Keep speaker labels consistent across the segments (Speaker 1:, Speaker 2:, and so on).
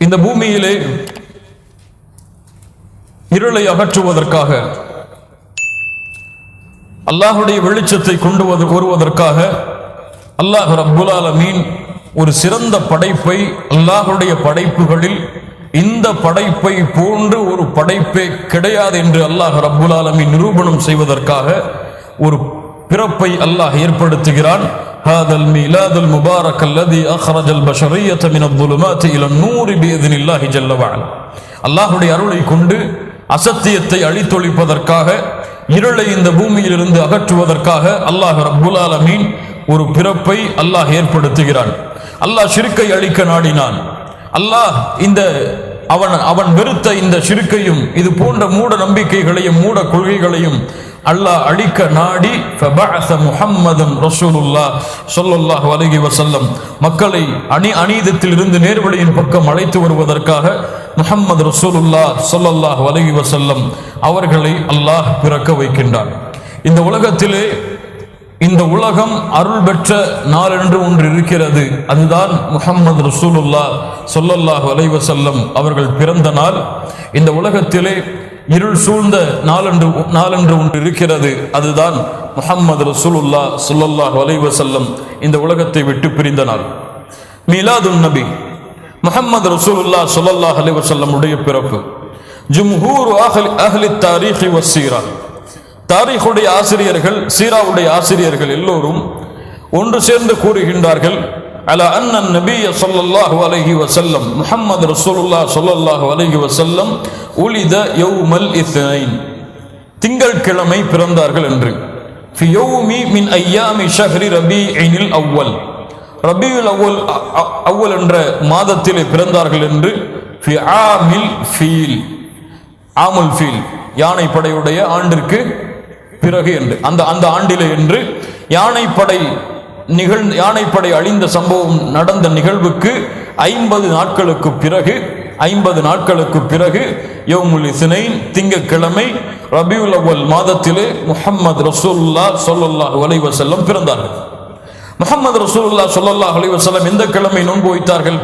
Speaker 1: இந்த பூமியிலே இருளை அகற்றுவதற்காக அல்லாஹுடைய வெளிச்சத்தை கொண்டு வந்து- வருவதற்காக அல்லாஹ் ரப்புல் ஆலமீன் ஒரு சிறந்த படைப்பை அல்லாஹுடைய படைப்புகளில் இந்த படைப்பை போன்று ஒரு படைப்பே கிடையாது என்று அல்லாஹ் ரப்புல் ஆலமீன் நிரூபணம் செய்வதற்காக ஒரு பிறப்பை அல்லாஹ் ஏற்படுத்துகிறான். هذا الميلاد المبارك الذي أخرج البشرية من الظلمات إلى النور بإذن الله جل وعلا அல்லாஹுடைய அருளை கொண்டு அசத்தியத்தை அழித்தொழிப்பதற்காக இருளை இந்த பூமியிலிருந்து அகற்றுவதற்காக அல்லாஹ் ரப்புல் ஆலமீன் ஒரு பிறப்பை அல்லாஹ் ஏற்படுத்துகிறான் அல்லாஹ் ஷிருக்கை அழிக்க நாடினான் அல்லாஹ் இந்த அவன் அவன் வெறுத்த இந்த ஷிருக்கையும் இது போன்ற மூட நம்பிக்கைகளையும் மூட கொள்கைகளையும் அல்லாஹ் அழிக்க நாடி ஃபபஅஸ ரசூலுல்லா ரசூலுல்லாஹ் ஸல்லல்லாஹு வசல்லம் மக்களை அணி அநீதத்தில் இருந்து நேர்வழியின் பக்கம் அழைத்து வருவதற்காக முஹம்மது ரசூலுல்லா சொல்லல்லாஹ் அலைஹி வசல்லம் அவர்களை அல்லாஹ் பிறக்க வைக்கின்றார். இந்த உலகத்திலே இந்த உலகம் அருள் பெற்ற நாள் என்று ஒன்று இருக்கிறது. அதுதான் முஹம்மது ரசூலுல்லா சொல்லல்லாஹ் அலைஹி அவர்கள் பிறந்த நாள். இந்த உலகத்திலே இருள் சூழ்ந்த நாளன்று நாளன்று ஒன்று இருக்கிறது. அதுதான் முஹம்மது ரசூலுல்லா சுல்லல்லாஹ் வலைவசல்லம் இந்த உலகத்தை விட்டு பிரிந்த நாள். மீலாதுன் நபி முஹம்மது ரசூலுல்லா சுல்லல்லாஹ் அலைஹி உடைய பிறப்பு. ஜும்ஹூர் அஹ்லி அஹ்லி தாரீஹி வசீரா தாரீஹுடைய ஆசிரியர்கள் சீராவுடைய ஆசிரியர்கள் எல்லோரும் ஒன்று சேர்ந்து கூறுகின்றார்கள் அல அன்னன் நபிய சொல்லல்லாஹு அலஹி வசல்லம் முஹம்மது ரசூலுல்லா சொல்லல்லாஹு அலஹி வசல்லம் உலித யௌமல் இத்னைன் திங்கட்கிழமை பிறந்தார்கள் என்று. ஃபி யௌமி மின் ஐயாமி ஷஹ்ரி ஐனில் அவ்வல். ரபியுல் அவ்வல் அ- அவ்வல் என்ற மாதத்திலே பிறந்தார்கள் என்று ஃபி ஆமில் ஃபீல். ஆமுல் ஃபீல். யானை படையுடைய ஆண்டிற்கு பிறகு என்று. அந்த அந்த ஆண்டிலே என்று யானைப்படை நிகழ் யானைப்படை அழிந்த சம்பவம் நடந்த நிகழ்வுக்கு ஐம்பது நாட்களுக்கு பிறகு ஐம்பது நாட்களுக்கு பிறகு யோமுல் இஸ்னைன் திங்கக்கிழமை ரபியுல் அவ்வல் மாதத்திலே முஹம்மது ரசூல்லா சொல்லல்லா அலைஹி பிறந்தார்கள். முகமது ரசூல்லா சொல்லல்லா அலைஹி எந்த கிழமை நோன்பு வைத்தார்கள்?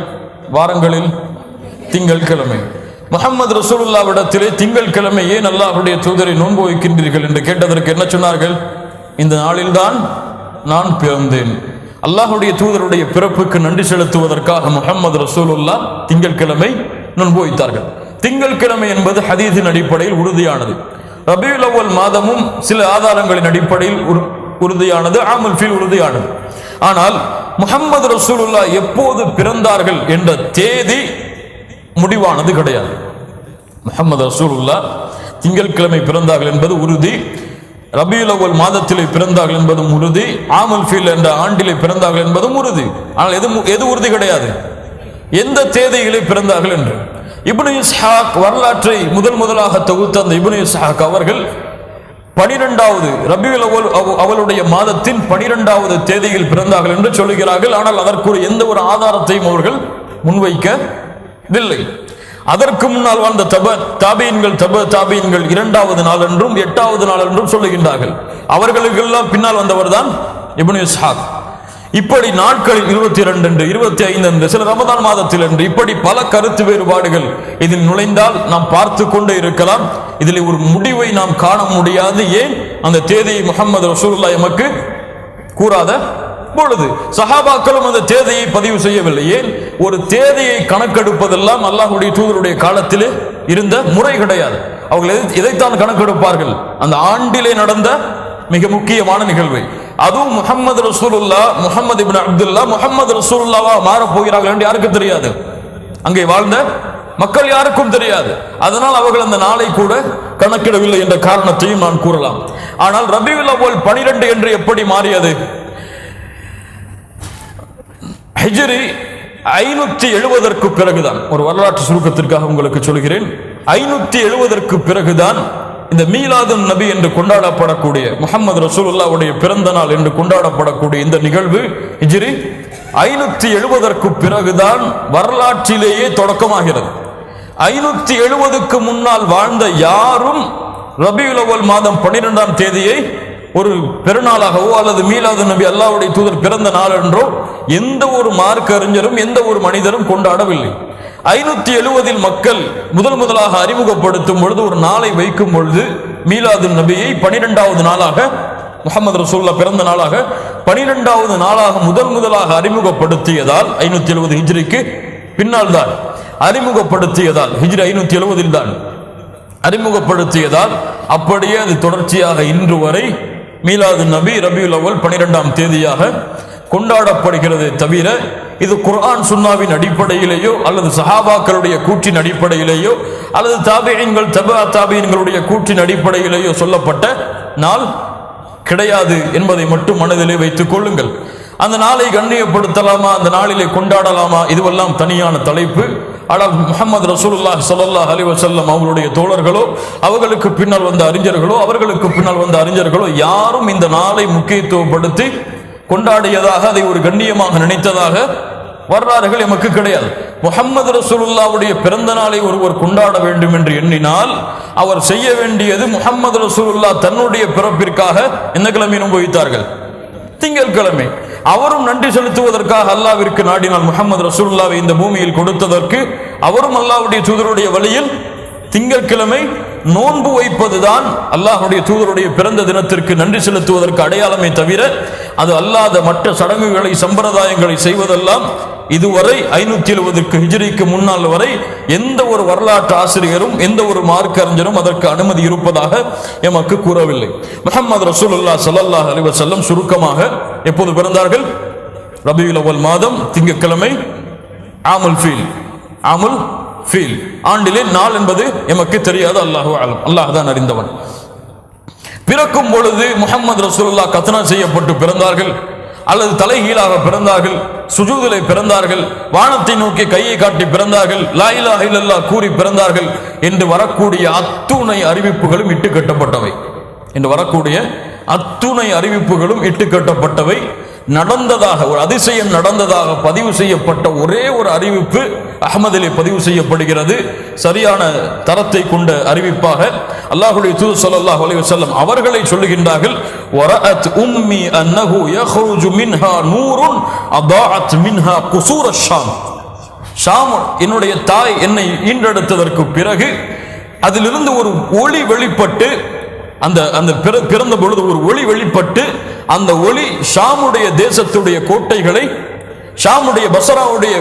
Speaker 1: வாரங்களில் திங்கட்கிழமை. முகமது ரசூலுல்லாவிடத்திலே திங்கட்கிழமை ஏன் அல்லாஹுடைய தூதரை நோன்பு வைக்கின்றீர்கள் என்று கேட்டதற்கு என்ன சொன்னார்கள்? இந்த நாளில்தான் நான் பிறந்தேன். அல்லாஹுடைய தூதருடைய பிறப்புக்கு நன்றி செலுத்துவதற்காக முகமது ரசூலுல்லா திங்கட்கிழமை நோன்பு வைத்தார்கள் திங்கட்கிழமை என்பது ஹதீஸின் அடிப்படையில் உறுதியானது. ரபியுல் அவ்வல் மாதமும் சில ஆதாரங்களின் அடிப்படையில் உறுதியானது ஆமுல் ஃபீல் உறுதியானது. ஆனால் முகமது ரசூலுல்லா எப்போது பிறந்தார்கள் என்ற தேதி முடிவானது கிடையாது. முகமது ரசூலுல்லா திங்கட்கிழமை பிறந்தார்கள் என்பது உறுதி ரபியுல் அவ்வல் மாதத்திலே பிறந்தார்கள் என்பதும் உறுதி ஆமுல் ஃபீல் என்ற ஆண்டிலே பிறந்தார்கள் என்பதும் உறுதி. ஆனால் எது எது உறுதி கிடையாது? எந்த தேதியிலே பிறந்தார்கள் என்று. இப்னு இஸ்ஹாக் வரலாற்றை முதல் முதலாக தொகுத்த அந்த இப்னு இஸ்ஹாக் அவர்கள் பனிரெண்டாவது ரபியுல் அவ்வல் அவளுடைய மாதத்தின் பனிரெண்டாவது தேதியில் பிறந்தார்கள் என்று சொல்லுகிறார்கள். ஆனால் அதற்குரிய எந்த ஒரு ஆதாரத்தையும் அவர்கள் முன்வைக்கவில்லை. அதற்கு முன்னால் வாழ்ந்த தப தாபியன்கள் தப தாபீன்கள் இரண்டாவது நாள் என்றும் எட்டாவது நாள் என்றும் சொல்லுகின்றார்கள். அவர்களுக்கெல்லாம் பின்னால் வந்தவர் தான் இப்னு இஸ்ஹாக். இப்படி நாட்களில் இருபத்தி இரண்டு என்று இருபத்தி ஐந்து என்று சில ரமதான் மாதத்தில் என்று இப்படி பல கருத்து வேறுபாடுகள் இதில் நுழைந்தால் நாம் பார்த்து கொண்டே இருக்கலாம். இதில் ஒரு முடிவை நாம் காண முடியாது. ஏன்? அந்த தேதியை முகமது ரசூல்லா எமக்கு கூறாத பொழுது. சஹாபாக்களும் அந்த தேதியை பதிவு செய்யவில்லை. ஏன்? ஒரு தேதியை கணக்கெடுப்பதெல்லாம் அல்லாஹுடைய தூதருடைய காலத்திலே இருந்த முறை கிடையாது. அவர்கள் எதை- எதைத்தான் கணக்கெடுப்பார்கள்? அந்த ஆண்டிலே நடந்த மிக முக்கியமான நிகழ்வை. அதுவும் Muhammad Rasulullah Muhammad ibn Abdullah Muhammad ரசூலுல்லாவா மாறப் போகிறார்கள் என்று யாருக்கும் தெரியாது. அங்கே வாழ்ந்த மக்கள் யாருக்கும் தெரியாது. அதனால் அவர்கள் அந்த நாளை கூட கணக்கிடவில்லை என்ற காரணத்தையும் நான் கூறலாம். ஆனால் ரபியுல் அவ்வல் பனிரெண்டு என்று எப்படி மாறியது? ஹிஜ்ரி ஐநூத்தி எழுபதற்கு பிறகுதான். ஒரு வரலாற்று சுருக்கத்திற்காக உங்களுக்கு சொல்கிறேன். ஐநூத்தி எழுபதற்கு பிறகுதான் இந்த மீலாதன் நபி என்று கொண்டாடப்படக்கூடிய முகமது ரசூலுல்லாவுடைய பிறந்த நாள் என்று கொண்டாடப்படக்கூடிய இந்த நிகழ்வு இஜிரி ஐநூத்தி எழுபதற்கு பிறகுதான் வரலாற்றிலேயே தொடக்கமாகிறது. ஐநூத்தி எழுபதுக்கு முன்னால் வாழ்ந்த யாரும் ரபியுலவல் மாதம் பன்னிரெண்டாம் தேதியை ஒரு பெருநாளாகவோ அல்லது மீலாது நபி அல்லாவுடைய தூதர் பிறந்த நாள் என்றோ எந்த ஒரு மார்க்க அறிஞரும் எந்த ஒரு மனிதரும் கொண்டாடவில்லை. ஐநூத்தி எழுவதில் மக்கள் முதல் முதலாக அறிமுகப்படுத்தும் பொழுது ஒரு நாளை வைக்கும் பொழுது மீலாது நபியை பனிரெண்டாவது நாளாக முகமது ரசூல்லா பிறந்த நாளாக பனிரெண்டாவது நாளாக முதல் முதலாக அறிமுகப்படுத்தியதால் ஐநூத்தி எழுபது ஹிஜ்ரிக்கு பின்னால் தான் அறிமுகப்படுத்தியதால் ஹிஜ்ரி ஐநூத்தி எழுவதில் தான் அறிமுகப்படுத்தியதால் அப்படியே அது தொடர்ச்சியாக இன்று வரை மீலாது நபி ரபியுல் அவல் பனிரெண்டாம் தேதியாக கொண்டாடப்படுகிறது தவிர இது குர்ஆன் சுன்னாவின் அடிப்படையிலேயோ அல்லது சஹாபாக்களுடைய கூற்றின் அடிப்படையிலேயோ அல்லது தாபியங்கள் தபா தாபியன்களுடைய கூற்றின் அடிப்படையிலேயோ சொல்லப்பட்ட நாள் கிடையாது என்பதை மட்டும் மனதிலே வைத்துக் கொள்ளுங்கள். அந்த நாளை கண்ணியப்படுத்தலாமா அந்த நாளிலே கொண்டாடலாமா இதுவெல்லாம் தனியான தலைப்பு. ஆனால் முகமது ரசூலுல்லாஹ் ஸல்லல்லாஹு அலைஹி வஸல்லம் அவர்களுடைய தோழர்களோ அவர்களுக்கு பின்னால் வந்த அறிஞர்களோ அவர்களுக்கு பின்னால் வந்த அறிஞர்களோ யாரும் இந்த நாளை முக்கியத்துவப்படுத்தி கொண்டாடியதாக அதை ஒரு கண்ணியமாக நினைத்ததாக வரலாறுகள் எமக்கு கிடையாது. முகமது ரசூலுல்லாவுடைய பிறந்த நாளை ஒருவர் கொண்டாட வேண்டும் என்று எண்ணினால் அவர் செய்ய வேண்டியது முகமது ரசூலுல்லா தன்னுடைய பிறப்பிற்காக எந்த கிழமையிலும் உபயோகித்தார்கள் திங்கட்கிழமை. அவரும் நன்றி செலுத்துவதற்காக அல்லாவிற்கு நாடினால் முகமது ரசூல்லாவை இந்த பூமியில் கொடுத்ததற்கு அவரும் அல்லாவுடைய தூதருடைய வழியில் திங்கட்கிழமை நோன்பு வைப்பதுதான் அல்லாஹுடைய தூதருடைய பிறந்த தினத்திற்கு நன்றி செலுத்துவதற்கு அடையாளமே தவிர அது அல்லாத மற்ற சடங்குகளை சம்பிரதாயங்களை செய்வதெல்லாம் இதுவரை ஐநூத்தி எழுபதுக்கு ஹிஜ்ரிக்கு முன்னால் வரை எந்த ஒரு வரலாற்று ஆசிரியரும் எந்த ஒரு மார்க்க அறிஞரும் அதற்கு அனுமதி இருப்பதாக எமக்கு கூறவில்லை. முகமது ரசூலுல்லா ஸல்லல்லாஹு அலிவசல்லம் சுருக்கமாக எப்போது பிறந்தார்கள்? ரபியுல் அவ்வல் மாதம் திங்கட்கிழமை ஆமுல் ஃபீல் ஆமுல் ஃபீல் ஆண்டிலே நாள் என்பது எமக்கு தெரியாது அல்லாஹு ஆலம் அல்லாஹ் தான் அறிந்தவன். பிறக்கும் பொழுது முகமது ரசூல்லா கத்னா செய்யப்பட்டு பிறந்தார்கள். அல்லது தலைகீழாக பிறந்தார்கள் சுஜூதிலே பிறந்தார்கள் வானத்தை நோக்கி கையை காட்டி பிறந்தார்கள் லா இல்லல்லா கூறி பிறந்தார்கள் என்று வரக்கூடிய அத்துணை அறிவிப்புகளும் இட்டு கட்டப்பட்டவை என்று வரக்கூடிய அத்துணை அறிவிப்புகளும் இட்டு கட்டப்பட்டவை நடந்ததாக ஒரு அதிசயம் நடந்ததாக பதிவு செய்யப்பட்ட ஒரே ஒரு அறிவிப்பு அகமதிலே பதிவு செய்யப்படுகிறது. சரியான தரத்தை கொண்ட அறிவிப்பாக அல்லாஹுடைய தூ சொல்லாஹ் அலி வசல்லம் அவர்களை சொல்லுகின்றார்கள் வரஅத் உம்மி அன்னஹு யஹ்ருஜு மின்ஹா நூருன் அதாஅத் மின்ஹா குசூர ஷாம். ஷாம் என்னுடைய தாய் என்னை ஈன்றெடுத்ததற்கு பிறகு அதிலிருந்து ஒரு ஒளி வெளிப்பட்டு அந்த அந்த பிற- பிறந்த பொழுது ஒரு ஒளி வெளிப்பட்டு அந்த ஒளி ஷாமுடைய தேசத்துடைய கோட்டைகளை ஷாமுடைய பசராவுடைய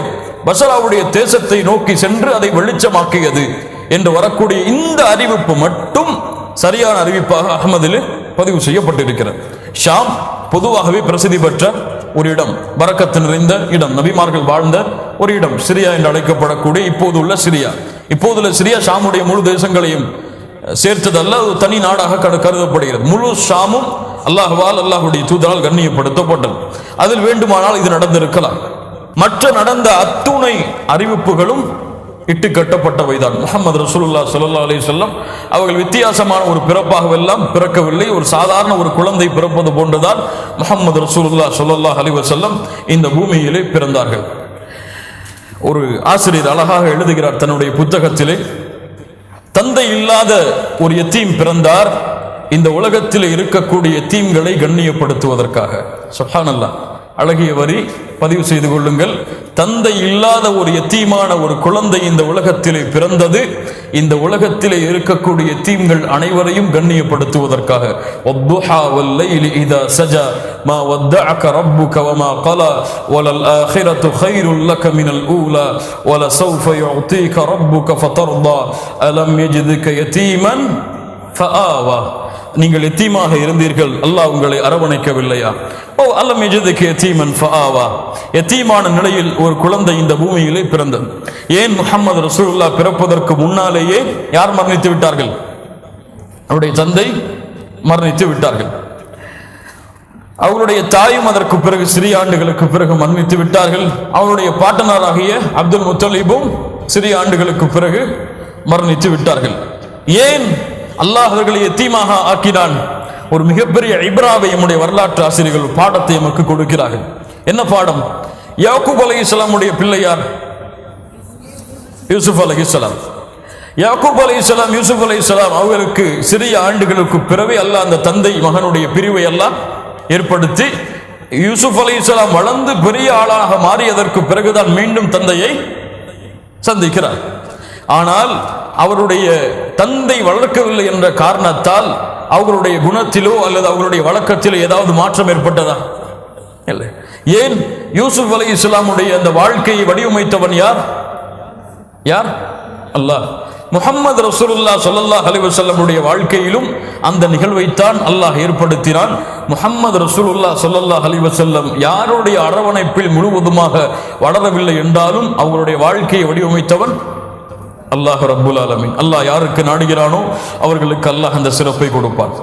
Speaker 1: பசராவுடைய தேசத்தை நோக்கி சென்று அதை வெளிச்சமாக்கியது என்று வரக்கூடிய இந்த அறிவிப்பு மட்டும் சரியான அறிவிப்பாக அகமதில் பதிவு செய்யப்பட்டிருக்கிறது. ஷாம் பொதுவாகவே பிரசித்தி பெற்ற ஒரு இடம் வரக்கத்து நிறைந்த இடம் நபிமார்கள் வாழ்ந்த ஒரு இடம் சிரியா என்று அழைக்கப்படக்கூடிய இப்போது உள்ள சிரியா. இப்போதுள்ள சிரியா ஷாமுடைய முழு தேசங்களையும் சேர்த்ததல்ல அது தனி நாடாக கருதப்படுகிறது. முழு ஷாமும் அல்லாஹ்வால் அல்லாஹுடைய தூதரால் கண்ணியப்படுத்தப்பட்டது. அதில் வேண்டுமானால் இது நடந்திருக்கலாம். மற்ற நடந்த அத்துணை அறிவிப்புகளும் இட்டு கட்டப்பட்டவைதான் முகமது ரசூலுல்லா ஸல்லல்லாஹு அலி சொல்லம் அவர்கள் வித்தியாசமான ஒரு பிறப்பாகவெல்லாம் பிறக்கவில்லை. ஒரு சாதாரண ஒரு குழந்தை பிறப்பது போன்றுதான் முகமது ரசூலுல்லா சொல்லல்லா அலி வசல்லம் இந்த பூமியிலே பிறந்தார்கள். ஒரு ஆசிரியர் அழகாக எழுதுகிறார் தன்னுடைய புத்தகத்திலே. தந்தை இல்லாத ஒரு எத்தீம் பிறந்தார். இந்த உலகத்தில் இருக்கக்கூடிய எத்தீம்களை கண்ணியப்படுத்துவதற்காக. சுஹானல்லா. அழகிய வரி பதிவு செய்து கொள்ளுங்கள். தந்தை இல்லாத ஒரு எத்தீமான ஒரு குழந்தை இந்த உலகத்திலே பிறந்தது இந்த உலகத்திலே இருக்கக்கூடிய எத்தீம்கள் அனைவரையும் கண்ணியப்படுத்துவதற்காக வத்துஹா வல்லைலி இதா சஜா ما ودعك ربك وما قلى وللآخرة خير لك من الأولى ولسوف يعطيك ربك فترضى ألم يجدك يتيما فآوى நீங்கள் எத்தீமாக இருந்தீர்கள்? அல்லாஹ் உங்களை அரவணைக்கவில்லையா? ஓ அல்லம் எஜதுக்கு எத்தீமன் ஃபஆவா. எத்தீமான நிலையில் ஒரு குழந்தை இந்த பூமியிலே பிறந்தது. ஏன் முஹம்மது ரசூலுல்லாஹ் பிறப்பதற்கு முன்னாலேயே யார் மரணித்து விட்டார்கள்? அவருடைய தந்தை மரணித்து விட்டார்கள். அவருடைய தாயும் அதற்கு பிறகு சிறிய ஆண்டுகளுக்கு பிறகு மரணித்து விட்டார்கள். அவருடைய பாட்டனாராகிய அப்துல் முத்தலீபும் சிறிய ஆண்டுகளுக்கு பிறகு மரணித்து விட்டார்கள். ஏன் அல்லாஹ் அவர்களை எத்தீமாக ஆக்கினான்? ஒரு மிகப்பெரிய இப்ராவை நம்முடைய வரலாற்று ஆசிரியர்கள் பாடத்தை நமக்கு கொடுக்கிறார்கள். என்ன பாடம்? யாக்கூப் இஸ்லாமுடைய பிள்ளையார் யூசுப் அலைஹிஸ்ஸலாம். யாக்கூப் அலி இஸ்லாம் யூசுப் அலி இஸ்லாம் அவர்களுக்கு சிறிய ஆண்டுகளுக்கு பிறகு அல்லாஹ் அந்த தந்தை மகனுடைய பிரிவை எல்லாம் ஏற்படுத்தி யூசுப் அலி இஸ்லாம் வளர்ந்து பெரிய ஆளாக மாறியதற்கு பிறகுதான் மீண்டும் தந்தையை சந்திக்கிறார். ஆனால் அவருடைய தந்தை வளர்க்கவில்லை என்ற காரணத்தால் அவர்களுடைய குணத்திலோ அல்லது அவர்களுடைய வழக்கத்திலோ ஏதாவது மாற்றம் ஏற்பட்டதா? இல்லை. ஏன்? யூசுப் அலி இஸ்லாமுடைய அந்த வாழ்க்கையை வடிவமைத்தவன் யார்? யார்? அல்லாஹ். முகமது ரசூலுல்லா சொல்லல்லா அலிவசல்லமுடைய வாழ்க்கையிலும் அந்த நிகழ்வைத்தான் அல்லாஹ் ஏற்படுத்தினான். முகமது ரசூலுல்லா சொல்லல்லா அலிவசல்லம் யாருடைய அரவணைப்பில் முழுவதுமாக வளரவில்லை என்றாலும் அவருடைய வாழ்க்கையை வடிவமைத்தவன் அல்லாஹ் ரப்புல் ஆலமின். அல்லாஹ் யாருக்கு நாடுகிறானோ அவர்களுக்கு அல்லாஹ் அந்த சிறப்பை கொடுப்பான்.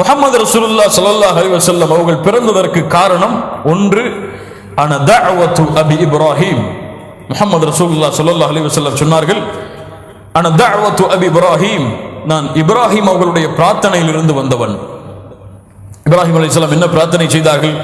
Speaker 1: முகமது ரசூலுல்லா ஸல்லல்லாஹு அலைஹி வஸல்லம் அவர்கள் பிறந்ததற்கு காரணம் ஒன்று அன அபி இப்ராஹிம். முகமது ரசூலுல்லா ஸல்லல்லாஹு அலைஹி வஸல்லம் சொன்னார்கள் அன அபி இப்ராஹிம். நான் இப்ராஹிம் அவர்களுடைய பிரார்த்தனையிலிருந்து வந்தவன். இப்ராஹிம் அலைஹிஸ்ஸலாம் என்ன பிரார்த்தனை செய்தார்கள்?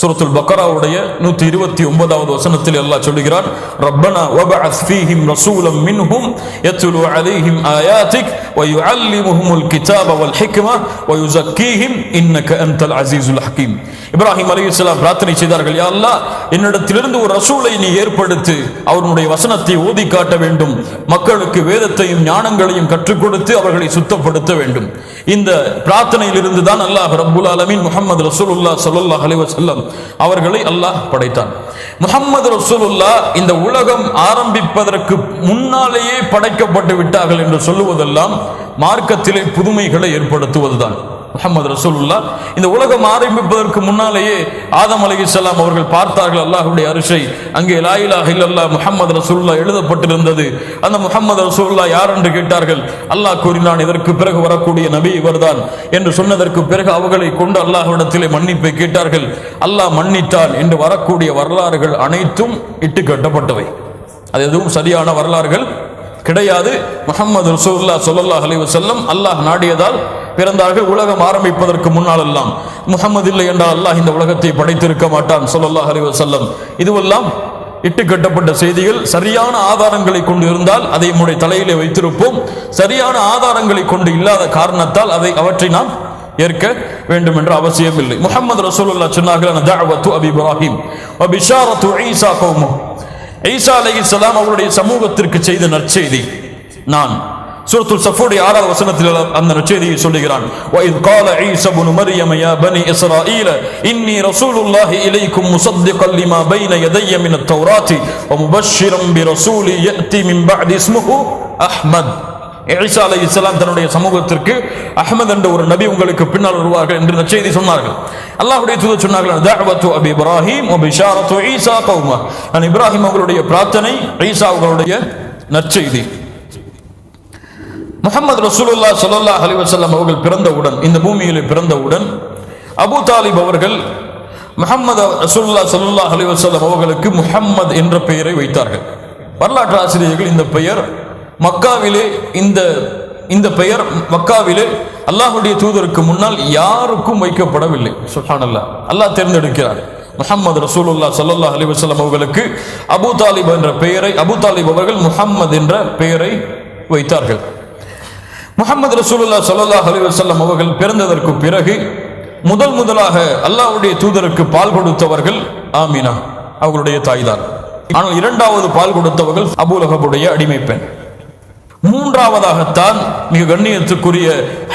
Speaker 1: சுரத்துல் பக்கராவுடைய நூத்தி இருபத்தி ஒன்பதாவது வசனத்தில் எல்லாம் சொல்லுகிறார் ரப்பனா வபஅத் ஃபீஹிம் ரசூலம் மின்ஹும் யத்லு அலைஹிம் ஆயாத்திக் வயுஅல்லிமுஹுமுல் கிதாப வல் ஹிக்மா வயுஸக்கீஹிம் இன்னக அன்தல் அசீஸுல் ஹக்கீம். இப்ராஹிம் அலைஹிஸ்ஸலாம் பிரார்த்தனை செய்தார்கள் யா என்னிடத்திலிருந்து ஒரு ரசூலை நீ ஏற்படுத்து அவருடைய வசனத்தை ஓதி காட்ட வேண்டும். மக்களுக்கு வேதத்தையும் ஞானங்களையும் கற்றுக் கொடுத்து அவர்களை சுத்தப்படுத்த வேண்டும். இந்த பிரார்த்தனையிலிருந்து தான் அல்லாஹ் ரப்புல் அலமின் முகமது ரசூலுல்லா சல்லாஹ் அலைவசல்லம் அவர்களை அல்லாஹ் படைத்தான். முகமது ரசூலுல்லா இந்த உலகம் ஆரம்பிப்பதற்கு முன்னாலேயே படைக்கப்பட்டு விட்டார்கள் என்று சொல்லுவதெல்லாம் மார்க்கத்திலே புதுமைகளை ஏற்படுத்துவதுதான். முகமது ரசூலுல்லா. இந்த உலகம் ஆரம்பிப்பதற்கு முன்னாலேயே ஆதம் அலைஹிஸ்ஸலாம் அவர்கள் பார்த்தார்கள் அல்லாஹுடைய அரிசை அங்கே லாயிலா இலாஹ முகமது ரசூல்லா எழுதப்பட்டிருந்தது. அந்த முகமது ரசூல்லா யார் என்று கேட்டார்கள்? அல்லாஹ் கூறினான் இதற்கு பிறகு வரக்கூடிய நபி இவர்தான் என்று சொன்னதற்கு பிறகு அவர்களை கொண்டு அல்லாஹ்விடத்திலே மன்னிப்பை கேட்டார்கள். அல்லாஹ் மன்னித்தான் என்று வரக்கூடிய வரலாறுகள் அனைத்தும் இட்டு கட்டப்பட்டவை. அது எதுவும் சரியான வரலாறுகள் கிடையாது. முகமது ரசூல்லா ஸல்லல்லாஹு அலைஹி வஸல்லம் அல்லாஹ் நாடியதால் பிறந்தார்கள் உலகம் ஆரம்பிப்பதற்கு முன்னால் எல்லாம் முகமது இல்லை என்றால் அல்லாஹ் இந்த உலகத்தை படைத்திருக்க மாட்டான் சொல்லல்லா அலைஹி செல்லம் இதுவெல்லாம் இட்டு கட்டப்பட்ட செய்திகள் சரியான ஆதாரங்களை கொண்டு இருந்தால் அதை நம்முடைய தலையிலே வைத்திருப்போம். சரியான ஆதாரங்களை கொண்டு இல்லாத காரணத்தால் அதை அவற்றை நாம் ஏற்க வேண்டும் என்ற அவசியம் இல்லை. முகமது ரசூலுல்லா சொன்னார்கள் அபி இப்ராஹிம் வ ஈசா கௌமு ஈசா அவருடைய சமூகத்திற்கு செய்த நற்செய்தி நான் சூரத்துல் சஃபுடைய ஆறாவது வசனத்தில் அந்த நற்செய்தியை சொல்லுகிறான் وَإِذْ قَالَ عِيسَى ابْنُ مَرْيَمَ يَا بَنِي إِسْرَائِيلَ إِنِّي رَسُولُ اللَّهِ إِلَيْكُمْ مُصَدِّقًا لِمَا بَيْنَ يَدَيَّ مِنَ التَّوْرَاةِ وَمُبَشِّرًا بِرَسُولٍ يَأْتِي مِنْ بَعْدِ اسْمُهُ அஹ்மத் ஈசா அலை இஸ்லாம் தன்னுடைய சமூகத்திற்கு அஹ்மத் என்ற ஒரு நபி உங்களுக்கு பின்னால் வருவார்கள் என்று இந்த செய்தி சொன்னார்கள் அல்லாஹ்வுடைய தூதர் சொன்னார்கள் தஅவத்து அபி இப்ராஹிம் வ பிஷாரத்து ஈசா கௌம நான் இப்ராஹிம் அவர்களுடைய பிரார்த்தனை ஈசா அவர்களுடைய நற்செய்தி முகமது ரசூலுல்லாஹ் சல்லா அலி வசல்லம் அவர்கள் பிறந்தவுடன் இந்த பூமியில் பிறந்தவுடன் அபூ தாலிப் அவர்கள் முகமது ரசூல்லா சல்லா அலி வசல்லம் அவர்களுக்கு முஹம்மது என்ற பெயரை வைத்தார்கள். வரலாற்று ஆசிரியர்கள் இந்த பெயர் மக்காவிலே இந்த இந்த பெயர் மக்காவிலே அல்லாஹுடைய தூதருக்கு முன்னால் யாருக்கும் வைக்கப்படவில்லை. சுப்ஹானல்லாஹ் அல்லாஹ் தேர்ந்தெடுக்கிறார். முஹம்மது ரசூலுல்லாஹ் சல்லா அலி வஸல்லம் அவர்களுக்கு அபூ தாலிப் என்ற பெயரை அபூ தாலிப் அவர்கள் முஹம்மது என்ற பெயரை வைத்தார்கள். முகமது ரசூலுல்லா சல்லாஹ் அலைஹி வஸல்லம் அவர்கள் பிறந்ததற்கு பிறகு முதல் முதலாக அல்லாஹ்வுடைய தூதருக்கு பால் கொடுத்தவர்கள் ஆமினா அவர்களுடைய தாய்தான். ஆனால் இரண்டாவது பால் கொடுத்தவர்கள் அபுலகபுடைய அடிமை பெண். மூன்றாவதாகத்தான் மிக கண்ணியத்துக்குரிய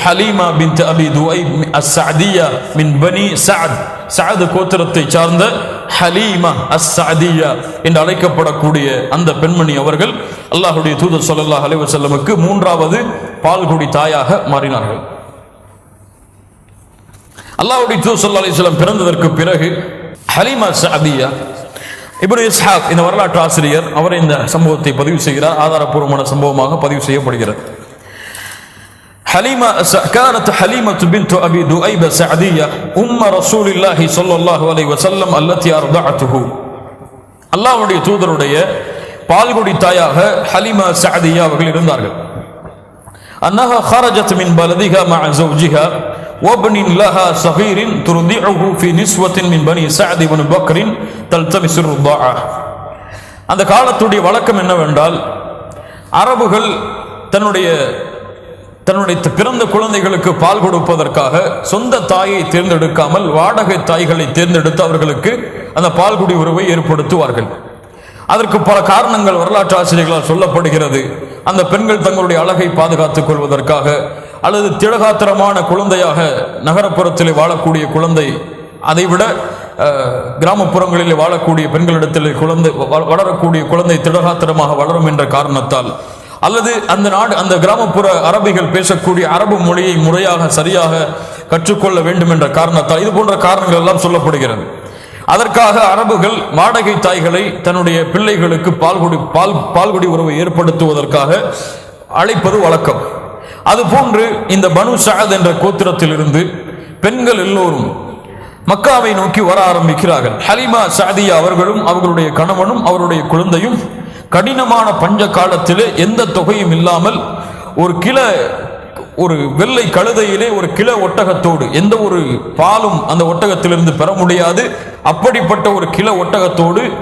Speaker 1: ஹலீமா பின் அபி துவை மின் பனி சாத் சாது கோத்திரத்தை சார்ந்த ஹலீமா அஸ்ஸஅதியா என்று அழைக்கப்படக்கூடிய அந்த பெண்மணி அவர்கள் அல்லாஹுடைய தூதர் சொல்லல்லா அலைஹி செல்லமுக்கு மூன்றாவது பால்குடி தாயாக மாறினார்கள். அல்லாஹுடைய தூதர் சொல்லா அலிஸ்லாம் பிறந்ததற்கு பிறகு ஹலீமா சஅதியா இப்னு இஸ்ஹாக் இந்த வரலாற்று ஆசிரியர் அவர் இந்த சம்பவத்தை பதிவு செய்கிறார். ஆதாரப்பூர்வமான சம்பவமாக பதிவு செய்யப்படுகிறது. حليمة كانت حليمة بنت أبي دؤيب سعدية أم رسول الله صلى الله عليه وسلم التي أرضعته அல்லாஹ்வுடைய தூதருடைய பால்குடி தாயாக ஹலிமா சஅதியா அவர்கள் இருந்தார்கள் أنها خرجت من بلدها مع زوجها وابن لها صغير ترضعه في نسوة من بني سعد بن بكر تلتمس الرضاعة அந்த காலத்துடைய வழக்கம் என்னவென்றால் அரபுகள் தன்னுடைய தன்னுடைய பிறந்த குழந்தைகளுக்கு பால் கொடுப்பதற்காக சொந்த தாயை தேர்ந்தெடுக்காமல் வாடகை தாய்களை தேர்ந்தெடுத்து அவர்களுக்கு அந்த பால் குடி உறவை ஏற்படுத்துவார்கள். அதற்கு பல காரணங்கள் வரலாற்று ஆசிரியர்களால் சொல்லப்படுகிறது. அந்த பெண்கள் தங்களுடைய அழகை பாதுகாத்துக் கொள்வதற்காக அல்லது திடகாத்திரமான குழந்தையாக நகரப்புறத்திலே வாழக்கூடிய குழந்தை அதைவிட கிராமப்புறங்களில் வாழக்கூடிய பெண்களிடத்தில் குழந்தை வ- வளரக்கூடிய குழந்தை திடகாத்திரமாக வளரும் என்ற காரணத்தால் அல்லது அந்த நாடு அந்த கிராமப்புற அரபிகள் பேசக்கூடிய அரபு மொழியை முறையாக சரியாக கற்றுக்கொள்ள வேண்டும் என்ற காரணத்தால் இது போன்ற காரணங்கள் எல்லாம் சொல்லப்படுகிறது. அதற்காக அரபுகள் மாடகை தாய்களை தன்னுடைய பிள்ளைகளுக்கு பால்குடி பால் பால்குடி உறவை ஏற்படுத்துவதற்காக அழைப்பது வழக்கம். அதுபோன்று இந்த பனு சஅத் என்ற கோத்திரத்திலிருந்து பெண்கள் எல்லோரும் மக்காவை நோக்கி வர ஆரம்பிக்கிறார்கள். ஹலிமா சாதியா அவர்களும் அவர்களுடைய கணவனும் அவருடைய குழந்தையும் கடினமான பஞ்ச காலத்தில் எந்த தொகையும் இல்லாமல் ஒரு கிளை ஒரு வெள்ளை கழுதையிலே ஒரு கிளை ஒட்டகத்தோடு எந்த ஒரு பாலும் அந்த ஒட்டகத்திலிருந்து பெற முடியாது. அப்படிப்பட்ட ஒரு கிளை ஒட்டகத்தோடு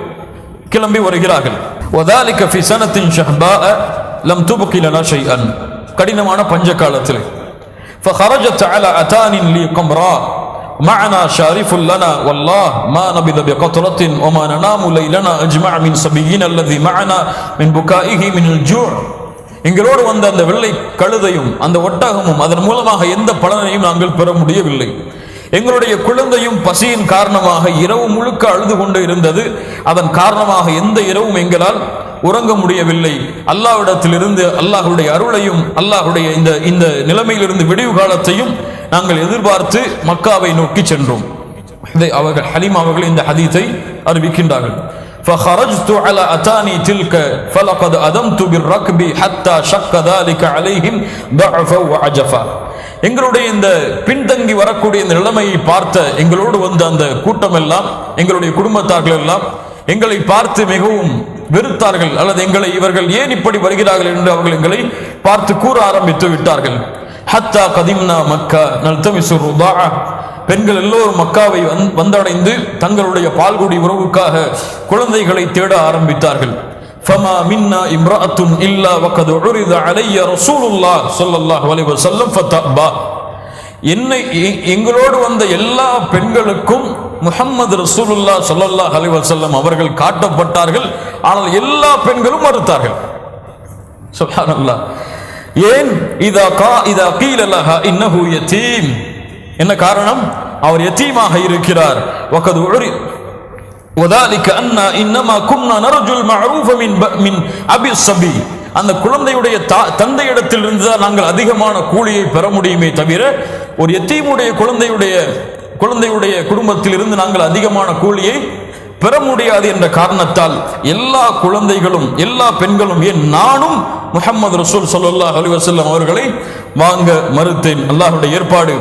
Speaker 1: கிளம்பி வருகிறார்கள். ஒதாலிக்க ஃபிசனத்தின் ஷஹ்பா லம் துபுக்கிலனா ஷைஅன். கடினமான பஞ்ச காலத்தில். ஃபஹரஜத் அல அதானின் லீ கம்ரா. معنا شارف لنا والله ما نبذ بقطرة وما ننام ليلنا أجمع من صبينا الذي معنا من بكائه من الجوع எங்களோடு வந்த அந்த வெள்ளை கழுதையும் அந்த ஒட்டகமும் அதன் மூலமாக எந்த பலனையும் நாங்கள் பெற முடியவில்லை எங்களுடைய குழந்தையும் பசியின் காரணமாக இரவு முழுக்க அழுது கொண்டு இருந்தது அதன் காரணமாக எந்த இரவும் எங்களால் உறங்க முடியவில்லை அல்லாஹ்விடத்திலிருந்து அல்லாஹ்வுடைய அருளையும் அல்லாஹ்வுடைய இந்த இந்த நிலைமையிலிருந்து விடிவு காலத்தையும் நாங்கள் எதிர்பார்த்து மக்காவை நோக்கி சென்றோம் இதை அவர்கள் ஹலீம் அவர்கள் இந்த ஹதீஸை அறிவிக்கின்றார்கள் فخرجت على أتاني تلك فلقد أدمت بالركب حتى شق ذلك عليهم ضعفا وعجفا எங்களுடைய இந்த பின்தங்கி வரக்கூடிய இந்த நிலைமையை பார்த்த எங்களோடு வந்த அந்த கூட்டம் எல்லாம் எங்களுடைய குடும்பத்தார்கள் எல்லாம் எங்களை பார்த்து மிகவும் வெறுத்தார்கள் அல்லது எங்களை இவர்கள் ஏன் இப்படி வருகிறார்கள் என்று அவர்கள் எங்களை பார்த்து கூற ஆரம்பித்து விட்டார்கள் ஹத்தா கதிம்னா மக்கா நல்தமிசு ருதாஅ பெண்கள் எல்லோரும் மக்காவை வந்- வந்தடைந்து தங்களுடைய பால்குடி உறவுக்காக குழந்தைகளை தேட ஆரம்பித்தார்கள் فما منا امرأة إلا وقد عرض علي رسول الله صلى الله عليه وسلم فتأبى என்னை எ- எங்களோடு வந்த எல்லா பெண்களுக்கும் முஹம்மது ரசூலுல்லாஹ் ஸல்லல்லாஹு அலைஹி வஸல்லம் அவர்கள் காட்டப்பட்டார்கள் ஆனால் எல்லா பெண்களும் மறுத்தார்கள் சுப்ஹானல்லாஹ் ஏன் இதா கா இதா கீல லஹா இன்னஹு யதீம் என்ன காரணம் அவர் யதீமாக இருக்கிறார் வகது உரி وذلك أن إنما كنا نرجو المعروف من ب- من أبي الصبي அந்த குழந்தையுடைய தா- தந்தையிடத்திலிருந்து தான் நாங்கள் அதிகமான கூலியை பெற முடியுமே தவிர ஒரு எத்தீமுடைய குழந்தையுடைய குழந்தையுடைய குடும்பத்திலிருந்து நாங்கள் அதிகமான கூலியை பெற முடியாது என்ற காரணத்தால் எல்லா குழந்தைகளும் எல்லா பெண்களும் ஏன் நானும் முஹம்மது ரசூல் சல்லா அலி வசல்லம் அவர்களை வாங்க மறுத்தேன். அல்லாஹுடைய ஏற்பாடு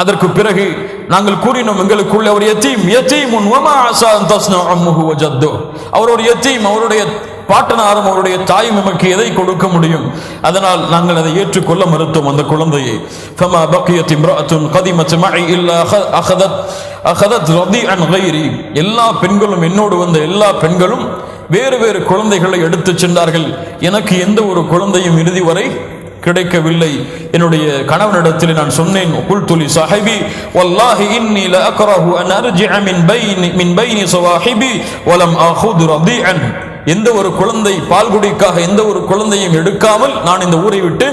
Speaker 1: அதற்கு பிறகு நாங்கள் கூறினோம் எங்களுக்குள்ள ஒரு எத்தீம் எத்தீம் உன் வமா ஆசா தஸ்னா அம்முஹு வஜத்து அவர் ஒரு எத்தீம் அவருடைய பாட்டனாரும் அவருடைய தாயும் எமக்கு எதை கொடுக்க முடியும்? அதனால் நாங்கள் அதை ஏற்றுக்கொள்ள மறுத்தோம் அந்த குழந்தையை. ஃபமா பக்கியத் இம்ராஅத்துன் கதிமத் மஇ இல்லா அக- அகதத் அகதத் ரதிஅன் கைரி எல்லா பெண்களும் என்னோடு வந்த எல்லா பெண்களும் வேறு வேறு குழந்தைகளை எடுத்துச் சென்றார்கள். எனக்கு எந்த ஒரு குழந்தையும் இறுதி வரை கிடைக்கவில்லை. என்னுடைய கணவனிடத்தில் நான் சொன்னேன் குல்துலி சாஹிபி வல்லாஹி இன்னி லஅக்ரஹு அன் அர்ஜிஅ மின் பைனி மின் பைனி சவாஹிபி வலம் அஹுது ரதீஅன். எந்த ஒரு குழந்தை பால்குடிக்காக எந்த ஒரு குழந்தையும் எடுக்காமல் நான் இந்த ஊரை விட்டு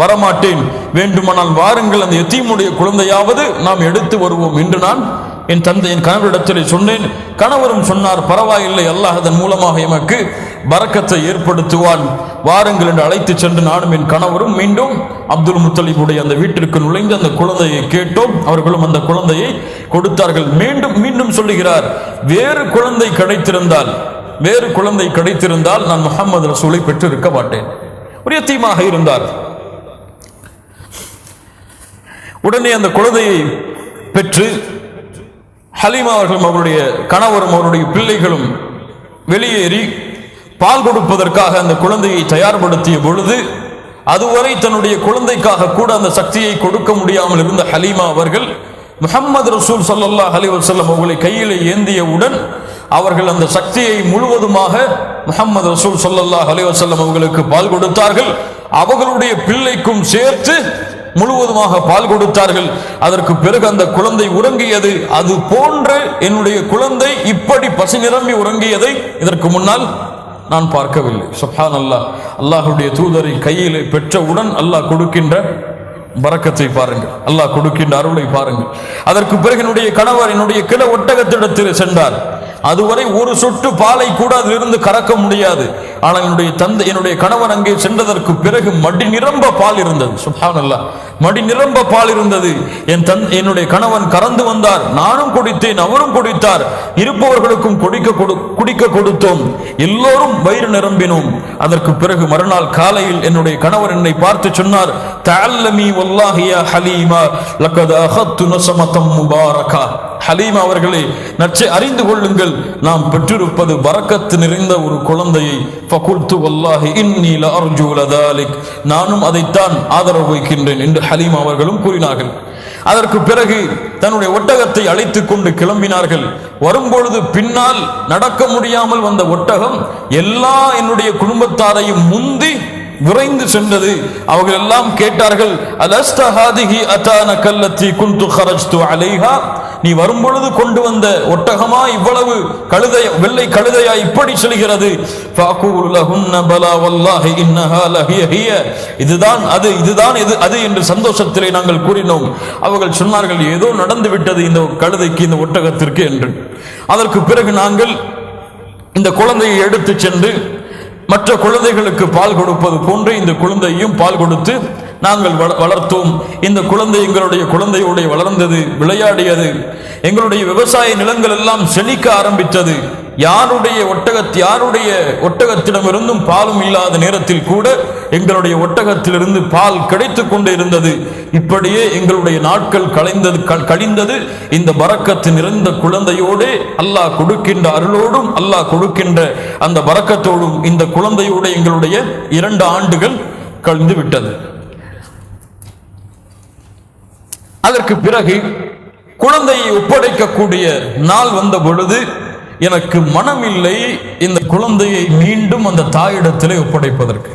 Speaker 1: வரமாட்டேன். வேண்டுமானால் வாருங்கள் அந்த எத்தீமுடைய குழந்தையாவது நாம் எடுத்து வருவோம் என்று நான் என் தந்தையின் கணவரிடத்தில் சொன்னேன். கணவரும் சொன்னார் பரவாயில்லை அல்லாஹ் அதன் மூலமாக எமக்கு பறக்கத்தை ஏற்படுத்துவான். வாருங்கள் என்று அழைத்து சென்று நானும் என் கணவரும் மீண்டும் அப்துல் முத்தலீபுடைய அந்த வீட்டிற்கு நுழைந்து அந்த குழந்தையை கேட்டோம். அவர்களும் அந்த குழந்தையை கொடுத்தார்கள். மீண்டும் மீண்டும் சொல்லுகிறார் வேறு குழந்தை கிடைத்திருந்தால் வேறு குழந்தை கிடைத்திருந்தால் நான் முகமது ரசூலை பெற்றிருக்க மாட்டேன். ஒரு எத்தீமாக இருந்தார். உடனே அந்த குழந்தையை பெற்று ஹலீமா அவர்களும் அவருடைய கணவரும் அவருடைய பிள்ளைகளும் வெளியேறி பால் கொடுப்பதற்காக அந்த குழந்தையை தயார்படுத்திய பொழுது அதுவரை தன்னுடைய குழந்தைக்காக கூட அந்த சக்தியை கொடுக்க முடியாமல் இருந்த ஹலீமா அவர்கள் முஹம்மது ரசூல் சல்லா அலி வசல்லம் அவர்களை கையில் ஏந்தியவுடன் அவர்கள் அந்த சக்தியை முழுவதுமாக முகமது ரசூல் சொல்லல்லாஹ் அலைஹி அவர்களுக்கு பால் கொடுத்தார்கள். அவர்களுடைய பிள்ளைக்கும் சேர்த்து முழுவதுமாக பால் கொடுத்தார்கள். அதற்கு பிறகு அந்த குழந்தை உறங்கியது. அது போன்று என்னுடைய குழந்தை இப்படி பசி நிரம்பி உறங்கியதை இதற்கு முன்னால் நான் பார்க்கவில்லை. சுஹான் அல்லாஹ் அல்லாஹுடைய தூதரை கையிலே பெற்றவுடன் அல்லாஹ் கொடுக்கின்ற பறக்கத்தை பாருங்கள். அல்லாஹ் கொடுக்கின்ற அருளை பாருங்கள். அதற்கு பிறகு என்னுடைய கணவர் என்னுடைய கிள ஒட்டகத்திடத்தில் சென்றார். அதுவரை ஒரு சொட்டு பாலை கூட அதிலிருந்து கறக்க முடியாது. ஆனால் என்னுடைய தந்தை என்னுடைய கணவன் அங்கே சென்றதற்கு பிறகு மடி நிரம்ப பால் இருந்தது. சுப்ஹான் மடி நிரம்ப பால் இருந்தது. என் தன் என்னுடைய கணவன் கறந்து வந்தார். நானும் குடித்தேன் அவரும் குடித்தார். இருப்பவர்களுக்கும் குடிக்க கொடு குடிக்க கொடுத்தோம். எல்லோரும் வயிறு நிரம்பினோம். அதற்கு பிறகு மறுநாள் காலையில் என்னுடைய கணவர் என்னை பார்த்து சொன்னார் தஅல்லமி வல்லாஹியா ஹலீமா லக்கத் அஹத்து நஸமதம் முபாரகா. ஹலீமா அவர்களே நச்சை அறிந்து கொள்ளுங்கள். நாம் பெற்றிருப்பது வரக்கத்து நிறைந்த ஒரு குழந்தையை ஃபகுல்து வல்லாஹி இன்னி லஅர்ஜு லதாலிக் நானும் அதைத்தான் ஆதரவு வைக்கின்றேன் என்று ஹலீம் அவர்களும் கூறினார்கள். அதற்கு பிறகு தன்னுடைய ஒட்டகத்தை அழைத்து கொண்டு கிளம்பினார்கள். வரும்பொழுது பின்னால் நடக்க முடியாமல் வந்த ஒட்டகம் எல்லா என்னுடைய குடும்பத்தாரையும் முந்தி விரைந்து சென்றது. அவர்கள் எல்லாம் கேட்டார்கள் அலஸ்த ஹாதிஹி அதான கல்லத்தி குந்து ஹரஜ்து அலைஹா? நீ வரும்பொழுது கொண்டு வந்த ஒட்டகமா இவ்வளவு கழுதை வெள்ளை கழுதையா இப்படி செல்கிறது? லஹுன்ன லஹிய இதுதான் அது இதுதான் இது அது என்று சந்தோஷத்திலே நாங்கள் கூறினோம். அவர்கள் சொன்னார்கள் ஏதோ நடந்து விட்டது இந்த கழுதைக்கு இந்த ஒட்டகத்திற்கு என்று. அதற்கு பிறகு நாங்கள் இந்த குழந்தையை எடுத்து சென்று மற்ற குழந்தைகளுக்கு பால் கொடுப்பது போன்று இந்த குழந்தையும் பால் கொடுத்து நாங்கள் வள- வளர்த்தோம். இந்த குழந்தை எங்களுடைய குழந்தையோட வளர்ந்தது விளையாடியது. எங்களுடைய விவசாய நிலங்கள் எல்லாம் செழிக்க ஆரம்பித்தது. யாருடைய ஒட்டகத் யாருடைய ஒட்டகத்திடமிருந்தும் பாலும் இல்லாத நேரத்தில் கூட எங்களுடைய ஒட்டகத்திலிருந்து பால் கிடைத்து கொண்டு இருந்தது. இப்படியே எங்களுடைய நாட்கள் கலைந்தது கழிந்தது. இந்த பறக்கத்து நிறைந்த குழந்தையோடு அல்லாஹ் கொடுக்கின்ற அருளோடும் அல்லாஹ் கொடுக்கின்ற அந்த பறக்கத்தோடும் இந்த குழந்தையோடு எங்களுடைய இரண்டு ஆண்டுகள் கழிந்து விட்டது அதற்கு பிறகு குழந்தையை ஒப்படைக்கக்கூடிய நாள் வந்த பொழுது எனக்கு மனமில்லை இந்த குழந்தையை மீண்டும் அந்த தாயிடத்திலே ஒப்படைப்பதற்கு.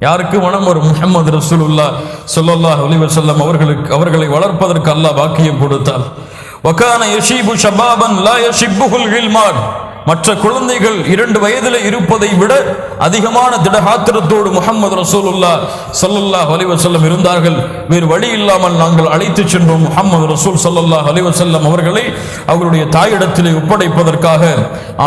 Speaker 1: யாருக்கு மனம் வரும்? முகமது ரசூலுல்லா சொல்லல்லா அலிவசல்லம் அவர்களுக்கு அவர்களை வளர்ப்பதற்கு அல்லாஹ் வாக்கியம் கொடுத்தால் வக்கான யஷீபு ஷபாபன் லா யஷிப்புல் கில்மான் மற்ற குழந்தைகள் இரண்டு வயதில் இருப்பதை விட அதிகமான திடகாத்திரத்தோடு முகமது ரசூலுல்லா சல்லல்லா அலிவசல்லம் இருந்தார்கள். வேறு வழி இல்லாமல் நாங்கள் அழைத்து சென்றோம் முகமது ரசூல் சல்லல்லா அலிவசல்லம் அவர்களை அவர்களுடைய தாயிடத்திலே ஒப்படைப்பதற்காக.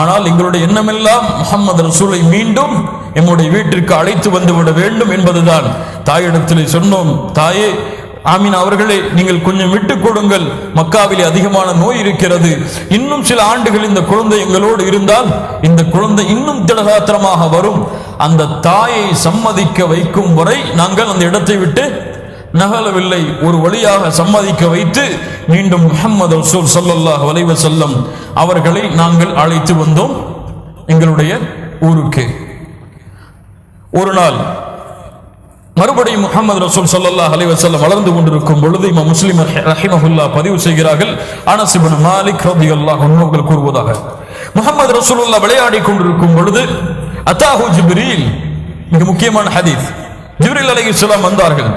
Speaker 1: ஆனால் எங்களுடைய எண்ணமெல்லாம் முகமது ரசூலை மீண்டும் எம்முடைய வீட்டிற்கு அழைத்து வந்து விட வேண்டும் என்பதுதான். தாயிடத்திலே சொன்னோம் தாயே ஆமீன். அவர்களே நீங்கள் கொஞ்சம் விட்டு கொடுங்கள். மக்காவிலே அதிகமான நோய் இருக்கிறது. இன்னும் சில ஆண்டுகள் இந்த குழந்தை எங்களோடு இருந்தால் இந்த குழந்தை இன்னும் திடகாத்திரமாக வரும். அந்த தாயை சம்மதிக்க வைக்கும் வரை நாங்கள் அந்த இடத்தை விட்டு நகலவில்லை. ஒரு வழியாக சம்மதிக்க வைத்து மீண்டும் முகமது ரசூல் சல்லாஹ் வலைவ செல்லம் அவர்களை நாங்கள் அழைத்து வந்தோம். எங்களுடைய ஊருக்கு. ஒரு நாள் மறுபடியும் முகமது ரசூல் சல்லா அலி வசல்லம் வளர்ந்து கொண்டிருக்கும் பொழுது இம முஸ்லிம் ரஹிமஹுல்லா பதிவு செய்கிறார்கள். அனசிபன் மாலிக் ரபி அல்லாஹ் அவர்கள் கூறுவதாக. முகமது ரசூலுல்லா விளையாடி கொண்டிருக்கும் பொழுது அத்தாஹு ஜிப்ரீல் மிக முக்கியமான ஹதீஸ். ஜிப்ரீல் அலி இஸ்லாம் வந்தார்கள்.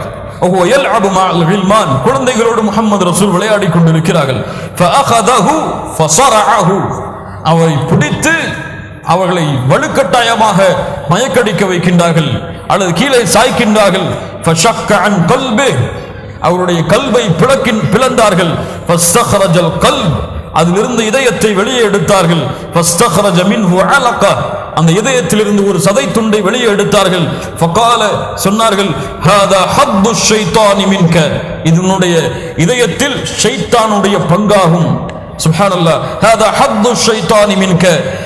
Speaker 1: குழந்தைகளோடு முகமது ரசூல் விளையாடி கொண்டிருக்கிறார்கள். அவரை பிடித்து அவர்களை வலுக்கட்டாயமாக மயக்கடிக்க வைக்கின்றார்கள் அல்லது கீழே சாய்க்கின்றார்கள். அவருடைய கல்வை பிளக்கின் பிளந்தார்கள். கல் அதிலிருந்து இதயத்தை வெளியே எடுத்தார்கள். அந்த இதயத்திலிருந்து ஒரு சதை துண்டை வெளியே எடுத்தார்கள். சொன்னார்கள் இதனுடைய இதயத்தில் ஷைத்தானுடைய பங்காகும். சுஹானல்லா ஹாதா ஹத்து ஷைத்தானி மின்க.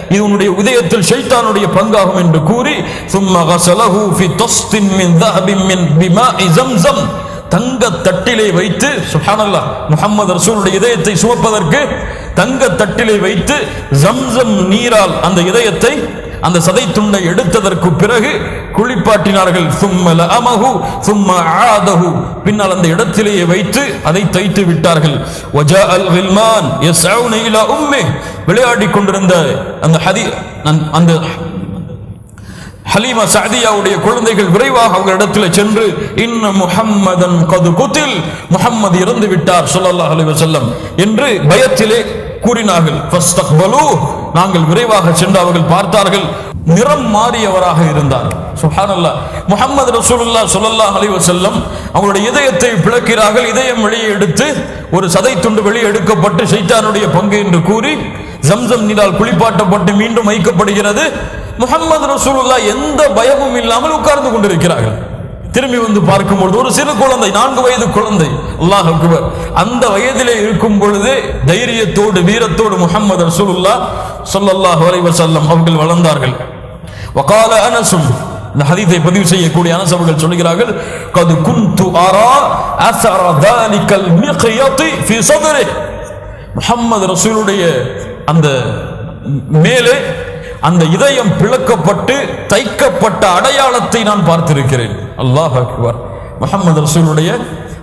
Speaker 1: இது உன்னுடைய உதயத்தில் ஷைத்தானுடைய பங்காகும் என்று கூறி சும்மா கசலஹு ஃபி தஸ்தின் மின் தஹபின் மின் பிமா இசம்சம் தங்க தட்டிலே வைத்து சுஹானல்லா முகமது ரசூலுடைய இதயத்தை சுமப்பதற்கு தங்க தட்டிலே வைத்து ஜம்சம் நீரால் அந்த இதயத்தை அந்த சதை துண்டை எடுத்ததற்கு பிறகு குளிப்பாட்டினார்கள் சும்மல அமகு சும்ம ஆதகு பின்னால் அந்த இடத்திலேயே வைத்து அதை தைத்து விட்டார்கள். வஜா அல் வில்மான் எஸ் இலா உம்மே விளையாடிக் கொண்டிருந்த அந்த ஹதி அந்த- அந்த ஹலீமா சாதியாவுடைய குழந்தைகள் விரைவாக அவங்க இடத்துல சென்று இன்ன முஹம்மதன் கது குத்தில் முஹம்மது இறந்து விட்டார் சொல்லல்லாஹ் அலைஹி செல்லம் என்று பயத்திலே கூறினார்கள் நாங்கள் விரைவாக சென்று அவர்கள் பார்த்தார்கள் நிறம் மாறியவராக இருந்தார். சுஹானல்லா. முகமது ரசூலுல்லா ஸல்லல்லாஹு அலைஹி வஸல்லம் அவங்களுடைய இதயத்தை பிளக்கிறார்கள் இதயம் வெளியே எடுத்து ஒரு சதை துண்டு வெளியே எடுக்கப்பட்டு சைத்தானுடைய பங்கு என்று கூறி ஜம்சம் நீரால் குளிப்பாட்டப்பட்டு மீண்டும் வைக்கப்படுகிறது. முகமது ரசூலுல்லா எந்த பயமும் இல்லாமல் உட்கார்ந்து கொண்டிருக்கிறார்கள். திரும்பி வந்து பார்க்கும் பொழுது ஒரு சிறு குழந்தை நான்கு வயது குழந்தை அல்லாஹ் அக்பர். அந்த வயதிலே இருக்கும் பொழுது தைரியத்தோடு வீரத்தோடு முகமது ரசூலுல்லா சொல்லல்லாஹ் வரைவர் செல்லம் அவர்கள் வளர்ந்தார்கள். வகால அனசும் இந்த ஹதீஸை பதிவு செய்யக்கூடிய அனஸ் அவர்கள் சொல்கிறார்கள் கது குந்து ஆரா அஸர தாலிக்கல் மிக்யதி ஃபி சத்ரி முஹம்மது ரசூலுடைய அந்த மேலே அந்த இதயம் பிளக்கப்பட்டு தைக்கப்பட்ட அடையாளத்தை நான் பார்த்திருக்கிறேன். அல்லாஹ் அக்பர். முகமது ரசூலுடைய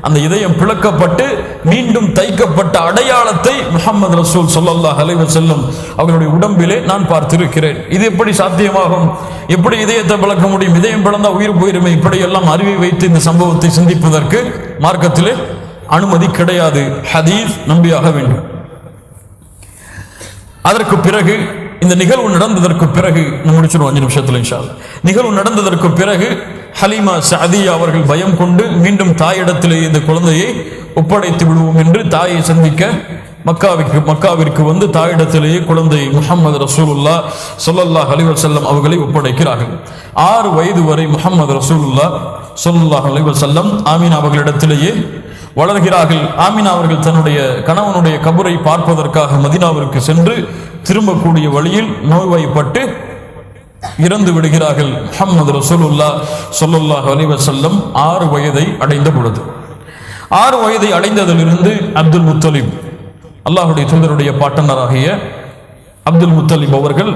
Speaker 1: அந்த இதயம் பிளக்கப்பட்டு மீண்டும் தைக்கப்பட்ட அடையாளத்தை முகமது ரசூல் சொல்லல்லாஹ் அலைவர் செல்லும் அவர்களுடைய உடம்பிலே நான் பார்த்திருக்கிறேன். இது எப்படி சாத்தியமாகும்? எப்படி இதயத்தை பிளக்க முடியும்? இதயம் பிளந்தா உயிர் போயிருமே? இப்படி எல்லாம் அறிவை வைத்து இந்த சம்பவத்தை சிந்திப்பதற்கு மார்க்கத்திலே அனுமதி கிடையாது. ஹதீஸ் நம்பியாக வேண்டும். அதற்கு பிறகு இந்த நிகழ்வு நடந்ததற்கு பிறகு முடிச்சிடும் அஞ்சு நிமிஷத்துல இன்ஷால் நிகழ்வு நடந்ததற்கு பிறகு ஹலீமா சஅதியா அவர்கள் பயம் கொண்டு மீண்டும் தாயிடத்திலே இந்த குழந்தையை ஒப்படைத்து விடுவோம் என்று தாயை சந்திக்க மக்காவிற்கு மக்காவிற்கு வந்து தாயிடத்திலேயே குழந்தை முஹம்மது ரசூலுல்லா ஸல்லல்லாஹு அலைஹி செல்லம் அவர்களை ஒப்படைக்கிறார்கள். ஆறு வயது வரை முஹம்மது ரசூலுல்லா சொல்லல்லாஹ் அலைஹி செல்லம் ஆமீன் அவர்களிடத்திலேயே வளர்கிறார்கள். ஆமினா அவர்கள் தன்னுடைய கணவனுடைய கபரை பார்ப்பதற்காக மதினாவிற்கு சென்று திரும்பக்கூடிய வழியில் நோய்வாய்ப்பட்டு இறந்து விடுகிறார்கள். முகமது ரசூலுல்லா சொல்லுல்லாஹ் அலிவசல்லம் ஆறு வயதை அடைந்த பொழுது. ஆறு வயதை அடைந்ததிலிருந்து அப்துல் முத்தலிம் அல்லாஹுடைய தூதருடைய பாட்டனராகிய அப்துல் முத்தலிப் அவர்கள்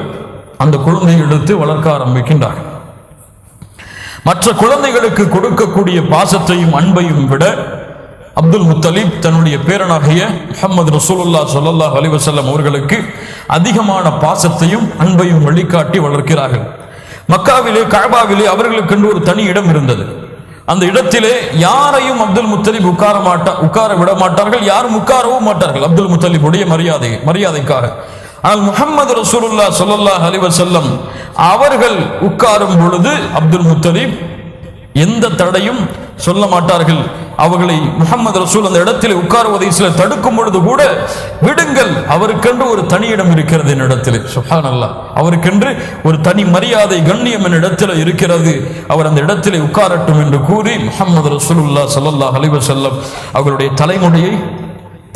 Speaker 1: அந்த குழந்தையை எடுத்து வளர்க்க ஆரம்பிக்கின்றார்கள். மற்ற குழந்தைகளுக்கு கொடுக்கக்கூடிய பாசத்தையும் அன்பையும் விட அப்துல் முத்தலிப் தன்னுடைய பேரனாகிய முஹம்மது ரசூலுல்லா சொல்லல்லாஹ் அலிவசல்லம் அவர்களுக்கு அதிகமான பாசத்தையும் அன்பையும் வழிகாட்டி வளர்க்கிறார்கள். மக்காவிலே கஅபாவிலே அவர்களுக்கென்று ஒரு தனி இடம் இருந்தது. அந்த இடத்திலே யாரையும் அப்துல் முத்தலிப் உட்கார மாட்டா உட்கார விட மாட்டார்கள் யாரும் உட்காரவும் மாட்டார்கள் அப்துல் முத்தலிபுடைய மரியாதை மரியாதைக்காக. ஆனால் முகமது ரசூலுல்லா சொல்லல்லாஹ் அலிவசல்லம் அவர்கள் உட்காரும் பொழுது அப்துல் முத்தலீப் எந்த தடையும் சொல்ல மாட்டார்கள். அவர்களை முகமது ரசூல் அந்த இடத்தில் உட்காருவதை சிலர் தடுக்கும் பொழுது கூட விடுங்கள் அவருக்கென்று ஒரு தனி இடம் இருக்கிறது என்னிடத்தில். சுஹான் அல்லாஹ் அவருக்கென்று ஒரு தனி மரியாதை கண்ணியம் என்னிடத்தில் இருக்கிறது. அவர் அந்த இடத்தில் உட்காரட்டும் என்று கூறி முகமது ரசூலுல்லா சல்லல்லா அலிவசல்லம் அவர்களுடைய தலைமுடியை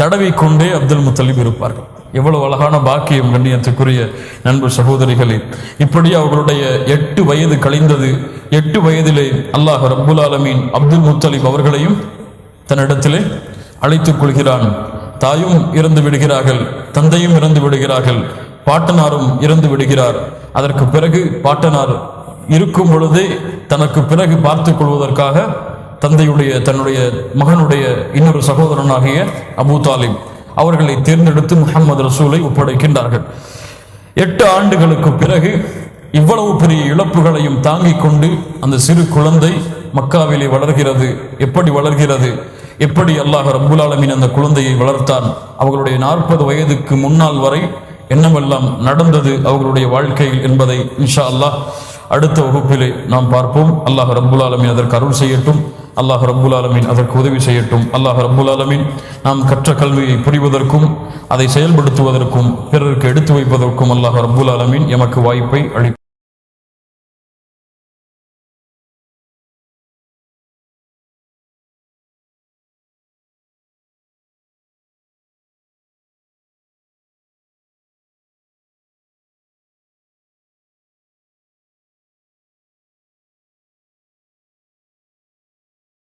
Speaker 1: தடவிக்கொண்டே அப்துல் முத்தலிப் இருப்பார்கள். எவ்வளவு அழகான பாக்கியம் கண்ணியத்துக்குரிய நண்பு சகோதரிகளே. இப்படி அவர்களுடைய எட்டு வயது கழிந்தது எட்டு வயதிலே அல்லாஹ் ரப்புல் ஆலமீன் அப்துல் முத்தலிப் அவர்களையும் தன்னிடத்திலே அழைத்துக் கொள்கிறான். தாயும் இறந்து விடுகிறார்கள் தந்தையும் இறந்து விடுகிறார்கள் பாட்டனாரும் இறந்து விடுகிறார். அதற்கு பிறகு பாட்டனார் இருக்கும் பொழுதே தனக்கு பிறகு பார்த்துக் கொள்வதற்காக தந்தையுடைய தன்னுடைய மகனுடைய இன்னொரு சகோதரனாகிய அபூ தாலிப் அவர்களை தேர்ந்தெடுத்து முகமது ரசூலை ஒப்படைக்கின்றார்கள். எட்டு ஆண்டுகளுக்கு பிறகு இவ்வளவு பெரிய இழப்புகளையும் தாங்கிக் கொண்டு அந்த சிறு குழந்தை மக்காவிலே வளர்கிறது. எப்படி வளர்கிறது? எப்படி அல்லாஹ் ரப்புல் ஆலமீன் அந்த குழந்தையை வளர்த்தான்? அவர்களுடைய நாற்பது வயதுக்கு முன்னால் வரை என்னவெல்லாம் நடந்தது அவர்களுடைய வாழ்க்கையில் என்பதை இன்ஷா அல்லாஹ் அடுத்த வகுப்பிலே நாம் பார்ப்போம். அல்லாஹ் ரப்புல் ஆலமின் அதற்கு அருள் செய்யட்டும். அல்லாஹ் ரப்புல் ஆலமின் அதற்கு உதவி செய்யட்டும். அல்லாஹ் ரப்புல் ஆலமின் நாம் கற்ற கல்வியை புரிவதற்கும் அதை செயல்படுத்துவதற்கும் பிறருக்கு எடுத்து வைப்பதற்கும் அல்லாஹ் ரப்புல் ஆலமின் எமக்கு வாய்ப்பை அளி